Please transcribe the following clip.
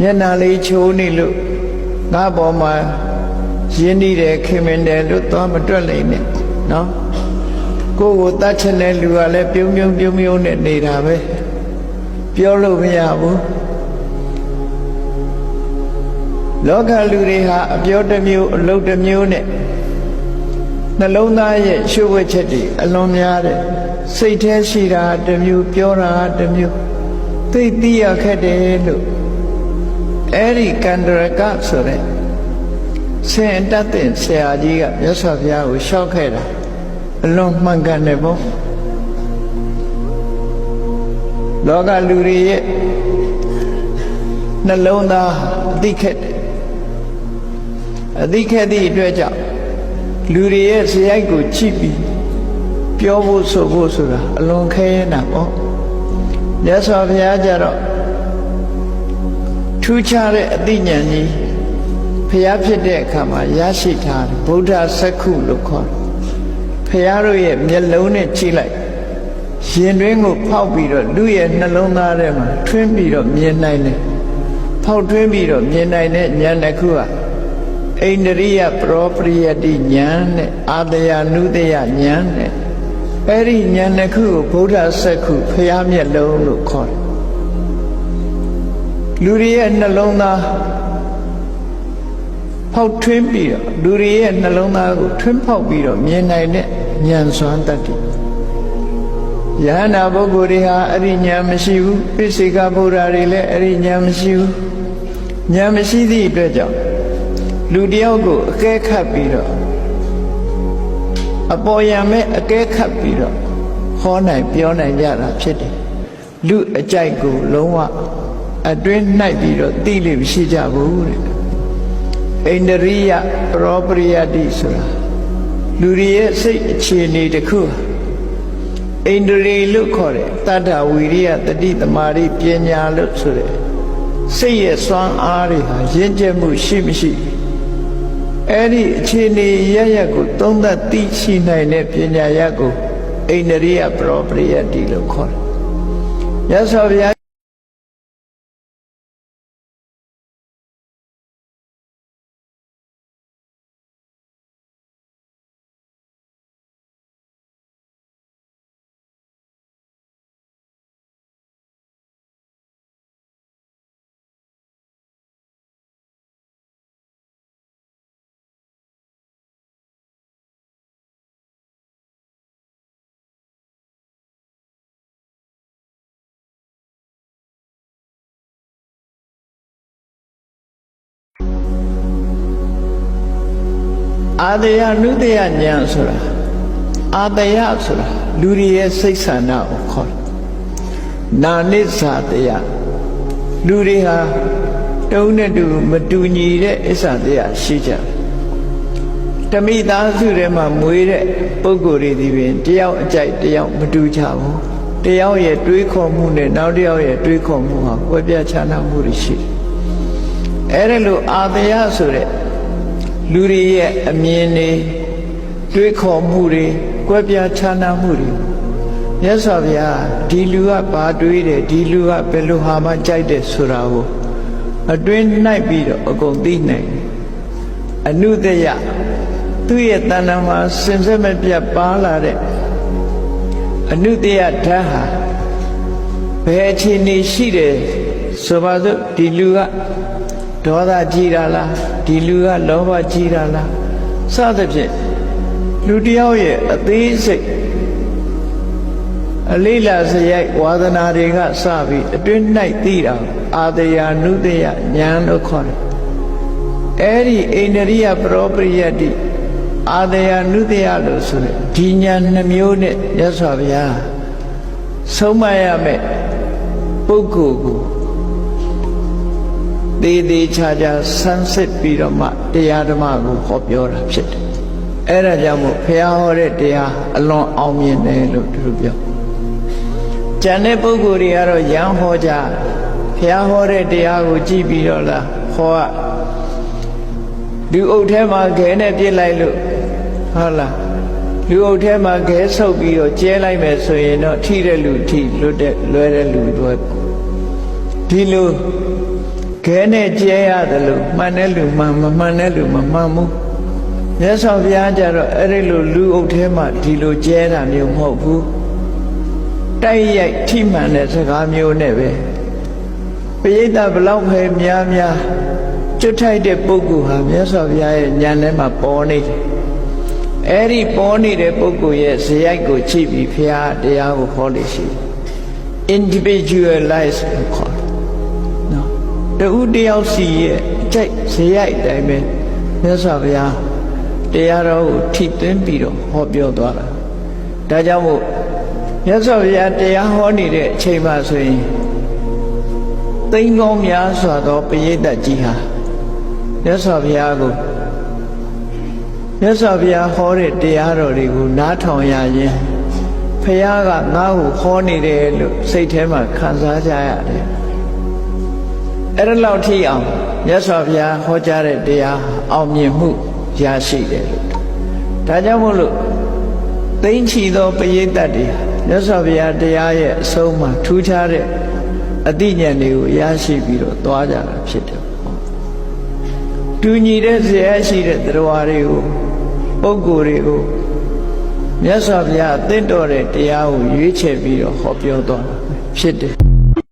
မျက်နှာလေးချိုးနေလို့ငါပေါ်မှာရင်းနှီးတယ်ခင်မင်တယ်လို့သွားမတွက်လိုက်နဲ့နော်ကိုယ့်ကိုတတ်ချင်တဲ့လူကလည်းပြုံးပြုံးပြုံးပြုံးနဲ့နေတာပဲပြောလို့မရဘူးလောကလူတွေဟာအပြောတစ်မျိုးအလုပ်တစ်မျိုးနဲ့နှလုံးသားရဲ့ရှုပ်ဝက်ချက်တွေအလွန်များတယ်စိတ်แท้ရှိတာတစ်မျိုးပြောတာတစ်မျိုးသိသိရခက်တယ်လို့ အဲ့ဒီကန္တရကဆိုတဲ့ဆင်တတ်တဲ့ဆရာကြီးကမြတ်စွာဘုရားကိုရှောက်ခဲ့တာအလွန်မှန်ကန်တယ်ပေါ့လောကလူတွေရဲ့နှလုံးသားအသိခက်တယ်အသိခက်သည့်အတွက်ကြောင့်လူတွေရဲ့ဇယိုက်ကိုကြည့်ပြီးပြောဖို့ဆိုဖို့ဆိုတာအလွန်ခဲရင်တာပေါ့မြတ်စွာဘုရားကြတော့ ထူးခြားတဲ့အသိဉာဏ်ကြီးဘုရားဖြစ်တဲ့အခါမှာရရှိထားတယ်ဗုဒ္ဓစက္ခုလို့ခေါ်တယ်ဘုရားတို့ရဲ့မျက်လုံးနဲ့ကြည့်လိုက်ရင်တွင်းကိုဖောက်ပြီးတော့လူရဲ့နှလုံးသားထဲမှာထွင်းပြီးတော့မြင်နိုင်တယ်ဖောက်ထွင်းပြီးတော့မြင်နိုင်တဲ့ဉာဏ်တစ်ခုကအိန္ဒရိယပရောပရိယတိဉာဏ်နဲ့အာတယနုတယဉာဏ်နဲ့အဲ့ဒီဉာဏ်တစ်ခုကိုဗုဒ္ဓစက္ခုဖျားမျက်လုံးလို့ခေါ်တယ် လူတွေရဲ့နှလုံးသားဖောက်ထွင်းပြီးတော့လူတွေရဲ့နှလုံးသားကိုထွင်းဖောက်ပြီးတော့မြင်နိုင်တဲ့ဉာဏ်စွမ်းတတ္တိယဟနာပုဂ္ဂိုလ်တွေဟာအဲ့ဒီဉာဏ်မရှိဘူးပိစိကဗုဒ္ဓတွေလည်းအဲ့ဒီဉာဏ်မရှိဘူးဉာဏ်မရှိသည့်အတွက်ကြောင့်လူတယောက်ကိုအကဲခတ်ပြီးတော့အပေါ်ယံမဲ့အကဲခတ်ပြီးတော့ဟောနိုင်ပြောနိုင်ကြတာဖြစ်တယ်လူအကြိုက်ကိုလုံးဝ အတွင်းနှိုက်ပြီးတော့သိလို့မရှိကြဘူးတဲ့အိန္ဒရိယပရောပရိယတိဆိုတာလူတွေရဲ့စိတ်အခြေအနေတစ်ခုအိန္ဒြေလို့ခေါ်တယ်တတ္တဝီရိယတတိတမာရိပညာလို့ဆိုတဲ့စိတ်ရဲ့စွမ်းအားတွေဟာရင့်ကျက်မှုရှိမရှိအဲ့ဒီအခြေအနေရရက်ကိုသုံးသပ်သိရှိနိုင်တဲ့ပညာရက်ကိုအိန္ဒြိယပရောပရိယတိလို့ခေါ်တယ်။ရသော်ဗျာ အာတယနုတယဉာဏ်ဆိုတာအာတယဆိုတာလူတွေရဲ့စိတ်ဆန္ဒကိုခေါ်တယ်။နာနိစ္စတယလူတွေဟာတုံးနဲ့တူမတူညီတဲ့အစ္ဆတယရှိကြတယ်။တမိသားစုထဲမှာမွေးတဲ့ပုဂ္ဂိုလ်တွေဒီပင်တယောက်အကြိုက်တယောက်မတူကြဘူး။တယောက်ရဲ့တွေးခေါ်မှုနဲ့နောက်တယောက်ရဲ့တွေးခေါ်မှုဟာကွဲပြားခြားနားမှုတွေရှိတယ်။အဲဒါလို့အာတယဆိုတဲ့ လူတွေရဲ့အမြင်တွေတွေးခေါ်မှုတွေကွဲပြားခြားနားမှုတွေမြတ်စွာဘုရားဒီလူကဘာတွေးတယ်ဒီလူကဘယ်လိုဟာမှကြိုက်တယ်ဆိုတာကိုအတွင်းနိုင်ပြီးတော့အကုန်သိနိုင်တယ်အနုတယသူ့ရဲ့တဏ္ဍာမှာစင်စစ်မပြတ်ပါလာတဲ့အနုတယဓာတ်ဟာဘယ်အခြေအနေရှိတယ်ဆိုပါစို့ဒီလူက ဒေါသကြီးတာလားဒီလူကလောဘကြီးတာလားစသဖြင့်လူတယောက်ရဲ့အသေးစိတ်အလေးလာစရိုက်ဝါသနာတွေကစပြီးအတွင်း၌သိတာအာတယာနုတယဉာဏ်လို့ခေါ်တယ်အဲ့ဒီအိန္ဒရိယပရောပရိယတိအာတယာနုတယလို့ဆိုတဲ့ဒီဉာဏ်နှမျိုးနဲ့ရသော်ဗျာဆုံးမရမယ်ပုဂ္ဂိုလ်ကို သေးသေးချာချာဆန်းစစ်ပြီးတော့မှတရားဓမ္မကိုဟောပြောတာဖြစ်တယ်။အဲဒါကြောင့်မို့ဖះဟောတဲ့တရားအလွန်အောင်မြင်တယ်လို့သူတို့ပြော။ကျန်တဲ့ပုဂ္ဂိုလ်တွေကတော့ရန်ဟောကြဖះဟောတဲ့တရားကိုကြည့်ပြီးတော့လားဟောကလူအုပ်ထဲမှာခဲနဲ့ပြစ်လိုက်လို့ဟုတ်လားလူအုပ်ထဲမှာခဲဆုပ်ပြီးတော့ကျဲလိုက်မယ်ဆိုရင်တော့ထိတဲ့လူထိလွတ်တဲ့လွဲတဲ့လူတွေဒီလို ခခဲနဲ့ကျဲရတယ်လို့မှန်တဲ့လူမှန်မမှန်တဲ့လူမမှန်ဘူးမြတ်စွာဘုရားကြတော့အဲ့ဒီလိုလူအုပ်ထဲမှာဒီလိုကျဲတာမျိုးမဟုတ်ဘူးတိုက်ရိုက်ထိမှန်တဲ့စကားမျိုးနဲ့ပဲပရိသတ်ဘလောက်ပဲများများကျွတ်ထိုက်တဲ့ပုဂ္ဂိုလ်ဟာမြတ်စွာဘုရားရဲ့ဉာဏ်ထဲမှာပေါ်နေတယ်အဲ့ဒီပေါ်နေတဲ့ပုဂ္ဂိုလ်ရဲ့ဇေယိုက်ကိုချိပြီးဘုရားတရားကိုခေါ်လို့ရှိတယ် individualize လို့ခေါ် တယ်နော်တူတယောက်စီရဲ့အကျိတ်ဇေယိုက်အတိုင်းပဲမြတ်စွာဘုရားတရားတော်ကိုထိသွင်းပြီးတော့ဟောပြောသွားတာဒါကြောင့်မို့မြတ်စွာဘုရားတရားဟောနေတဲ့အချိန်မှဆိုရင်သိန်းကောင်းများစွာသောပရိသတ်ကြီးဟာမြတ်စွာဘုရားကိုမြတ်စွာဘုရားဟောတဲ့တရားတော်တွေကိုနားထောင်ရခြင်းဖះကငါ့ကိုခေါ်နေတယ်လို့စိတ်ထဲမှာခံစားကြရတယ် အဲ့ဒါလောက်ထိအောင်မြတ်စွာဘုရားဟောကြားတဲ့တရားအောင်မြင်မှုရရှိတယ်လို့ဒါကြောင့်မို့လို့သိမ့်ချီသောပရိသတ်တွေမြတ်စွာဘုရားတရားရဲ့အဆုံးမှာထူးခြားတဲ့အသိဉာဏ်တွေကိုရရှိပြီးတော့သွားကြတာဖြစ်တယ်ပေါ့တူညီတဲ့ဇေယျရှိတဲ့တရားတွေကိုပုဂ္ဂိုလ်တွေကိုမြတ်စွာဘုရားအသင့်တော်တဲ့တရားကိုရွေးချယ်ပြီးတော့ဟောပြောသွားတာဖြစ်တယ်